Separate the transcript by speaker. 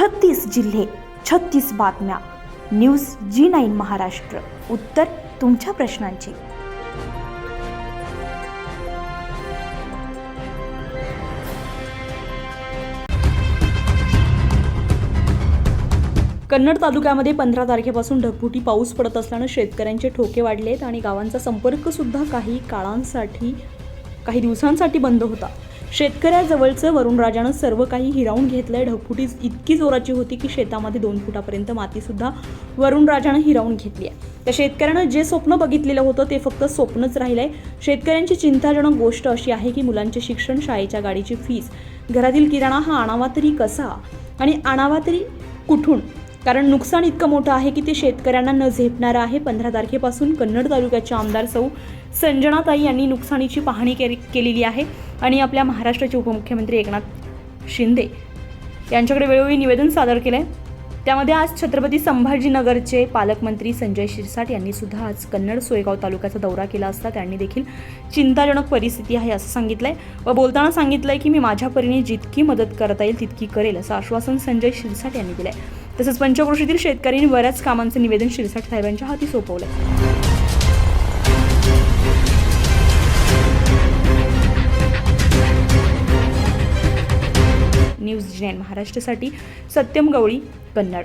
Speaker 1: छत्तीस जिल्हे छत्तीस बातम्या. News G nine Maharashtra. उत्तर तुमच्या प्रश्नांची.
Speaker 2: कन्नड तालुक्यामध्ये पंधरा तारखेपासून ढगफुटी पाऊस पडत असल्यानं शेतकऱ्यांचे ठोके वाढले आहेत आणि गावांचा संपर्कसुद्धा काही काळांसाठी काही दिवसांसाठी बंद होता. शेतकऱ्याजवळचं वरुणराजानं सर्व काही हिरावून घेतलंय. ढगफुटी इतकी जोराची होती की शेतामध्ये दोन फुटापर्यंत मातीसुद्धा वरुणराजानं हिरावून घेतली आहे. त्या शेतकऱ्यानं जे स्वप्न बघितलेलं होतं ते फक्त स्वप्नच राहिलंय. शेतकऱ्यांची चिंताजनक गोष्ट अशी आहे की मुलांचे शिक्षण शाळेच्या गाडीची फीस घरातील किराणा हा आणावा तरी कसा आणि आणावा तरी कुठून? कारण नुकसान इतकं मोठं आहे की ते शेतकऱ्यांना न झेपणारं आहे. पंधरा तारखेपासून कन्नड तालुक्याच्या आमदार सौ संजनाताई यांनी नुकसानीची पाहणी के केलेली आहे. आणि आपल्या महाराष्ट्राचे उपमुख्यमंत्री एकनाथ शिंदे यांच्याकडे वेळोवेळी निवेदन सादर केलं आहे त्यामध्ये आज छत्रपती संभाजीनगरचे पालकमंत्री संजय शिरसाट यांनी सुद्धा आज कन्नड सोयगाव तालुक्याचा दौरा केला असता. त्यांनी देखील चिंताजनक परिस्थिती आहे असं सांगितलंय. व बोलताना सांगितलंय की मी माझ्या परीने जितकी मदत करता येईल तितकी करेल असं आश्वासन संजय शिरसाट यांनी दिलंय. तसंच पंचक्रोशीतील शेतकऱ्यांनी बऱ्याच कामांचं निवेदन शिरसाट साहेबांच्या हाती सोपवलं. न्यूज जी महाराष्ट्रासाठी सत्यम गवळी कन्नड.